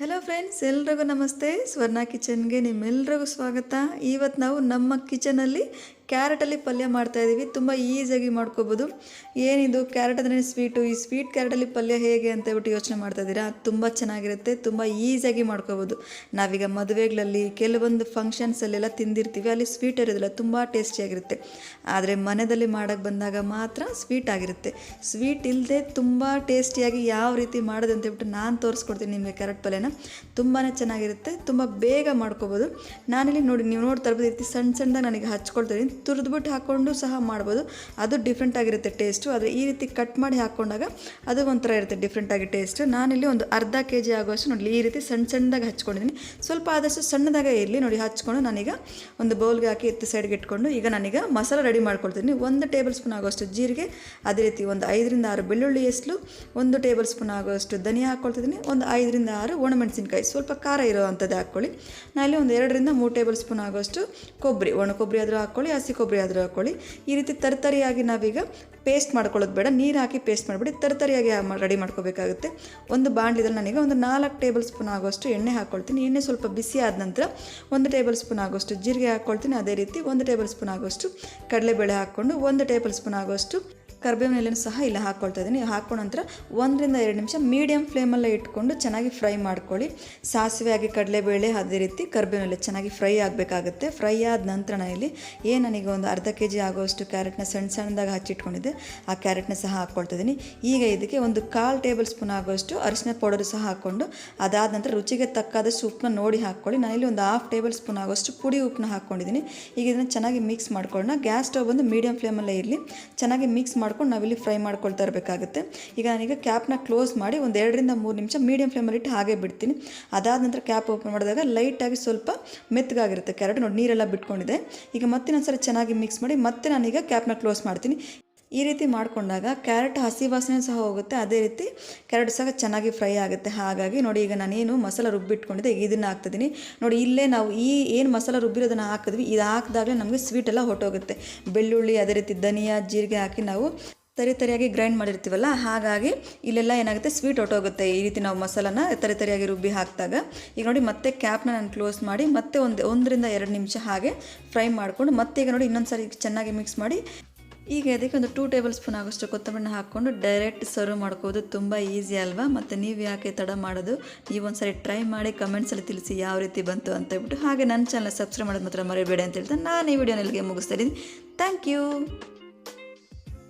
Hello friends ಎಲ್ರಿಗೂ ನಮಸ್ತೆ. ಸ್ವರ್ಣ ಕಿಚನ್ಗೆ ನಿಮ್ಮೆಲ್ರಿಗೂ ಸ್ವಾಗತ. ಇವತ್ತು ನಾವು ನಮ್ಮ ಕಿಚನಲ್ಲಿ ಕ್ಯಾರೆಟಲ್ಲಿ ಪಲ್ಯ ಮಾಡ್ತಾ ಇದ್ದೀವಿ. ತುಂಬ ಈಸಿಯಾಗಿ ಮಾಡ್ಕೋಬೋದು. ಏನಿದು? ಕ್ಯಾರೆಟ್ ಅಂದರೆ ಸ್ವೀಟು. ಈ ಸ್ವೀಟ್ ಕ್ಯಾರೆಟಲ್ಲಿ ಪಲ್ಯ ಹೇಗೆ ಅಂತ ಹೇಳ್ಬಿಟ್ಟು ಯೋಚನೆ ಮಾಡ್ತಾ ಇದ್ದೀರಾ? ತುಂಬ ಚೆನ್ನಾಗಿರುತ್ತೆ. ತುಂಬ ಈಸಿಯಾಗಿ ಮಾಡ್ಕೋಬೋದು. ನಾವೀಗ ಮದುವೆಗಳಲ್ಲಿ ಕೆಲವೊಂದು ಫಂಕ್ಷನ್ಸಲ್ಲೆಲ್ಲ ತಿಂದಿರ್ತೀವಿ. ಅಲ್ಲಿ ಸ್ವೀಟ್ ಇರೋದಿಲ್ಲ. ತುಂಬ ಟೇಸ್ಟಿಯಾಗಿರುತ್ತೆ. ಆದರೆ ಮನೆಯಲ್ಲಿ ಮಾಡೋಕ್ಕೆ ಬಂದಾಗ ಮಾತ್ರ ಸ್ವೀಟ್ ಆಗಿರುತ್ತೆ. ಸ್ವೀಟ್ ಇಲ್ಲದೆ ತುಂಬ ಟೇಸ್ಟಿಯಾಗಿ ಯಾವ ರೀತಿ ಮಾಡೋದು ಅಂತ ಹೇಳ್ಬಿಟ್ಟು ನಾನು ತೋರಿಸ್ಕೊಡ್ತೀನಿ ನಿಮಗೆ ಕ್ಯಾರೆಟ್ ಪಲ್ಯನ. ತುಂಬಾ ಚೆನ್ನಾಗಿರುತ್ತೆ. ತುಂಬ ಬೇಗ ಮಾಡ್ಕೋಬೋದು. ನಾನಿಲ್ಲಿ ನೋಡಿ, ನೀವು ನೋಡ್ತಾ ಇರ್ಬೋದು ರೀತಿ ಸಣ್ಣ ಸಣ್ಣದಾಗ ನನಗೆ ಹಚ್ಕೊಳ್ತೀನಿ ತುರಿದ್ಬಿಟ್ಟು ಹಾಕ್ಕೊಂಡು ಸಹ ಮಾಡ್ಬೋದು. ಅದು ಡಿಫ್ರೆಂಟ್ ಆಗಿರುತ್ತೆ ಟೇಸ್ಟು ಆದರೆ ಈ ರೀತಿ ಕಟ್ ಮಾಡಿ ಹಾಕ್ಕೊಂಡಾಗ ಅದು ಒಂಥರ ಇರುತ್ತೆ ಡಿಫ್ರೆಂಟಾಗಿ ಟೇಸ್ಟು ನಾನಿಲ್ಲಿ ಒಂದು ಅರ್ಧ ಕೆ ಜಿ ಆಗುವಷ್ಟು ನೋಡಿ ಈ ರೀತಿ ಸಣ್ಣ ಸಣ್ಣದಾಗಿ ಹಚ್ಕೊಂಡಿದ್ದೀನಿ. ಸ್ವಲ್ಪ ಆದಷ್ಟು ಸಣ್ಣದಾಗೆ ಇರಲಿ. ನೋಡಿ, ಹಚ್ಕೊಂಡು ನಾನೀಗ ಒಂದು ಬೌಲ್ಗೆ ಹಾಕಿ ಎತ್ತಿ ಸೈಡ್ಗೆ ಇಟ್ಕೊಂಡು ಈಗ ನಾನೀಗ ಮಸಾಲೆ ರೆಡಿ ಮಾಡ್ಕೊಳ್ತೀನಿ. ಒಂದು ಟೇಬಲ್ ಸ್ಪೂನ್ ಆಗೋಷ್ಟು ಜೀರಿಗೆ, ಅದೇ ರೀತಿ ಒಂದು ಐದರಿಂದ ಆರು ಬೆಳ್ಳುಳ್ಳಿ ಎಸ್ಲು ಒಂದು ಟೇಬಲ್ ಸ್ಪೂನ್ ಆಗೋಷ್ಟು ಧನಿಯಾ ಹಾಕ್ಕೊಳ್ತಿದ್ದೀನಿ. ಒಂದು ಐದರಿಂದ ಆರು ಒಣಮೆಣಸಿನ್ಕಾಯಿ. ಸ್ವಲ್ಪ ಖಾರ ಇರೋವಂಥದ್ದು ಅಂಥದ್ದು ನಾನು ನಾನಿಲ್ಲಿ ಒಂದು ಎರಡರಿಂದ ಮೂರು ಟೇಬಲ್ ಸ್ಪೂನ್ ಆಗೋಷ್ಟು ಕೊಬ್ಬರಿ, ಒಣ ಕೊಬ್ಬರಿ ಆದರೂ ಹಾಕ್ಕೊಳ್ಳಿ. ಹಸಿ ಕೊಬ್ಬರಿ ಆದರೂ ಹಾಕ್ಕೊಳ್ಳಿ ಈ ರೀತಿ ತರ್ತರಿಯಾಗಿ ನಾವೀಗ ಪೇಸ್ಟ್ ಮಾಡ್ಕೊಳ್ಳೋದು ಬೇಡ. ನೀರು ಹಾಕಿ ಪೇಸ್ಟ್ ಮಾಡಿಬಿಡಿ. ತರ್ತರಿಯಾಗಿ ರೆಡಿ ಮಾಡ್ಕೋಬೇಕಾಗುತ್ತೆ. ಒಂದು ಬಾಣಲಿದಲ್ಲಿ ನನಗೆ ಒಂದು ನಾಲ್ಕು ಟೇಬಲ್ ಸ್ಪೂನ್ ಆಗೋಷ್ಟು ಎಣ್ಣೆ ಹಾಕ್ಕೊಳ್ತೀನಿ ಎಣ್ಣೆ ಸ್ವಲ್ಪ ಬಿಸಿ ಆದ ನಂತರ ಒಂದು ಟೇಬಲ್ ಸ್ಪೂನ್ ಆಗೋಷ್ಟು ಜೀರಿಗೆ ಹಾಕ್ಕೊಳ್ತೀನಿ ಅದೇ ರೀತಿ ಒಂದು ಟೇಬಲ್ ಸ್ಪೂನ್ ಆಗೋಷ್ಟು ಕಡಲೆಬೇಳೆ ಹಾಕ್ಕೊಂಡು ಒಂದು ಟೇಬಲ್ ಸ್ಪೂನ್ ಆಗೋಷ್ಟು ಕರ್ಬೇವಿನ ಎಲೆನೂ ಸಹ ಇಲ್ಲ ಹಾಕ್ಕೊಳ್ತಾ ಇದ್ದೀನಿ ಹಾಕೊಂಡ ನಂತರ ಒಂದರಿಂದ ಎರಡು ನಿಮಿಷ ಮೀಡಿಯಮ್ ಫ್ಲೇಮಲ್ಲೇ ಇಟ್ಕೊಂಡು ಚೆನ್ನಾಗಿ ಫ್ರೈ ಮಾಡ್ಕೊಳ್ಳಿ. ಸಾಸಿವೆ ಆಗಿ ಕಡಲೆಬೇಳೆ ಅದೇ ರೀತಿ ಕರ್ಬೇವಿನ ಎಲೆ ಚೆನ್ನಾಗಿ ಫ್ರೈ ಆಗಬೇಕಾಗುತ್ತೆ. ಫ್ರೈ ಆದ ನಂತರ ಇಲ್ಲಿ ಏನು ನನಗೆ ಒಂದು ಅರ್ಧ ಕೆ ಜಿ ಆಗೋಷ್ಟು ಕ್ಯಾರೆಟ್ನ ಸಣ್ಣ ಸಣ್ಣದಾಗಿ ಹಚ್ಚಿಟ್ಕೊಂಡಿದ್ದೆ. ಆ ಕ್ಯಾರೆಟ್ನ ಸಹ ಹಾಕ್ಕೊಳ್ತಾ ಇದ್ದೀನಿ ಈಗ ಇದಕ್ಕೆ ಒಂದು ಕಾಲು ಟೇಬಲ್ ಸ್ಪೂನ್ ಆಗೋಷ್ಟು ಅರಿಶಿನ ಪೌಡರ್ ಸಹ ಹಾಕ್ಕೊಂಡು ಅದಾದ ನಂತರ ರುಚಿಗೆ ತಕ್ಕಾದಷ್ಟು ಉಪ್ಪನ್ನ ನೋಡಿ ಹಾಕ್ಕೊಳ್ಳಿ. ನಾನು ಇಲ್ಲಿ ಒಂದು ಹಾಫ್ ಟೇಬಲ್ ಸ್ಪೂನ್ ಆಗೋಷ್ಟು ಪುಡಿ ಉಪ್ಪನ್ನ ಹಾಕ್ಕೊಂಡಿದ್ದೀನಿ ಈಗ ಇದನ್ನು ಚೆನ್ನಾಗಿ ಮಿಕ್ಸ್ ಮಾಡ್ಕೊಳ್ಳೋಣ. ಗ್ಯಾಸ್ ಸ್ಟವ್ ಬಂದು ಮೀಡಿಯಮ್ ಫ್ಲೇಮಲ್ಲೇ ಇರಲಿ. ಚೆನ್ನಾಗಿ ಮಿಕ್ಸ್ ಮಾಡ್ಕೊಂಡು ನಾವಿಲ್ಲಿ ಫ್ರೈ ಮಾಡ್ಕೊಳ್ತಾ ಇರಬೇಕಾಗುತ್ತೆ. ಈಗ ನಾನೀಗ ಕ್ಯಾಪ್ನ ಕ್ಲೋಸ್ ಮಾಡಿ ಒಂದು ಎರಡರಿಂದ ಮೂರು ನಿಮಿಷ ಮೀಡಿಯಮ್ ಫ್ಲೇಮಲ್ಲಿ ಇಟ್ಟು ಹಾಗೆ ಬಿಡ್ತೀನಿ. ಅದಾದ ನಂತರ ಕ್ಯಾಪ್ ಓಪನ್ ಮಾಡಿದಾಗ ಲೈಟಾಗಿ ಸ್ವಲ್ಪ ಮೆತ್ತಗಾಗಿರುತ್ತೆ. ಕ್ಯಾರೆಟ್ ನೋಡಿ ನೀರೆಲ್ಲ ಬಿಟ್ಕೊಂಡಿದೆ. ಈಗ ಮತ್ತೆ ಒಂದ್ಸರಿ ಚೆನ್ನಾಗಿ ಮಿಕ್ಸ್ ಮಾಡಿ ಮತ್ತೆ ನಾನೀಗ ಕ್ಯಾಪ್ನ ಕ್ಲೋಸ್ ಮಾಡ್ತೀನಿ. ಈ ರೀತಿ ಮಾಡಿಕೊಂಡಾಗ ಕ್ಯಾರೆಟ್ ಹಸಿ ವಾಸನೆ ಸಹ ಹೋಗುತ್ತೆ. ಅದೇ ರೀತಿ ಕ್ಯಾರೆಟ್ ಸಹ ಚೆನ್ನಾಗಿ ಫ್ರೈ ಆಗುತ್ತೆ. ಹಾಗಾಗಿ ನೋಡಿ ಈಗ ನಾನೇನು ಮಸಾಲ ರುಬ್ಬಿಟ್ಕೊಂಡಿದ್ದೆ. ಇದನ್ನು ಹಾಕ್ತಿದ್ದೀನಿ. ನೋಡಿ ಇಲ್ಲೇ ನಾವು ಈ ಏನು ಮಸಾಲ ರುಬ್ಬಿರೋದನ್ನು ಹಾಕಿದ್ವಿ. ಇದು ಹಾಕಿದಾಗಲೇ ನಮಗೆ ಸ್ವೀಟ್ ಎಲ್ಲ ಹೊಟ್ಟೋಗುತ್ತೆ ಬೆಳ್ಳುಳ್ಳಿ, ಅದೇ ರೀತಿ ಧನಿಯಾ, ಜೀರಿಗೆ ಹಾಕಿ ನಾವು ತರಿ ತರಿಯಾಗಿ ಗ್ರೈಂಡ್ ಮಾಡಿರ್ತೀವಲ್ಲ, ಹಾಗಾಗಿ ಇಲ್ಲೆಲ್ಲ ಏನಾಗುತ್ತೆ ಸ್ವೀಟ್ ಹೊಟ್ಟೋಗುತ್ತೆ ಈ ರೀತಿ ನಾವು ಮಸಾಲನ ತರಿ ತರಿಯಾಗಿ ರುಬ್ಬಿ ಹಾಕಿದಾಗ. ಈಗ ನೋಡಿ ಮತ್ತೆ ಕ್ಯಾಪ್ನ ನಾನು ಕ್ಲೋಸ್ ಮಾಡಿ ಮತ್ತೆ ಒಂದು ಒಂದರಿಂದ ಎರಡು ನಿಮಿಷ ಹಾಗೆ ಫ್ರೈ ಮಾಡಿಕೊಂಡು ಮತ್ತೆ ಈಗ ನೋಡಿ ಇನ್ನೊಂದು ಸಾರಿ ಚೆನ್ನಾಗಿ ಮಿಕ್ಸ್ ಮಾಡಿ ಈಗ ಅದಕ್ಕೆ ಒಂದು ಟೂ ಟೇಬಲ್ ಸ್ಪೂನ್ ಆಗೋಷ್ಟು ಕೊತ್ತಂಬರಿ ಹಾಕ್ಕೊಂಡು ಡೈರೆಕ್ಟ್ ಸರ್ವ್ ಮಾಡ್ಕೋದು ತುಂಬ ಈಸಿ ಅಲ್ವಾ? ಮತ್ತು ನೀವು ಯಾಕೆ ತಡ ಮಾಡೋದು? ನೀವು ಒಂದ್ಸರಿ ಟ್ರೈ ಮಾಡಿ ಕಮೆಂಟ್ಸಲ್ಲಿ ತಿಳಿಸಿ ಯಾವ ರೀತಿ ಬಂತು ಅಂತ ಹೇಳ್ಬಿಟ್ಟು ಹಾಗೆ ನನ್ನ ಚಾನಲ್ ಸಬ್ಸ್ಕ್ರೈಬ್ ಮಾಡೋದು ಮಾತ್ರ ಮರಿಬೇಡಿ ಅಂತ ಹೇಳ್ತಾ ನಾನು ಈ ವಿಡಿಯೋನಲ್ಲಿಗೆ ಮುಗಿಸ್ತಾ ಇದ್ದೀನಿ. Thank you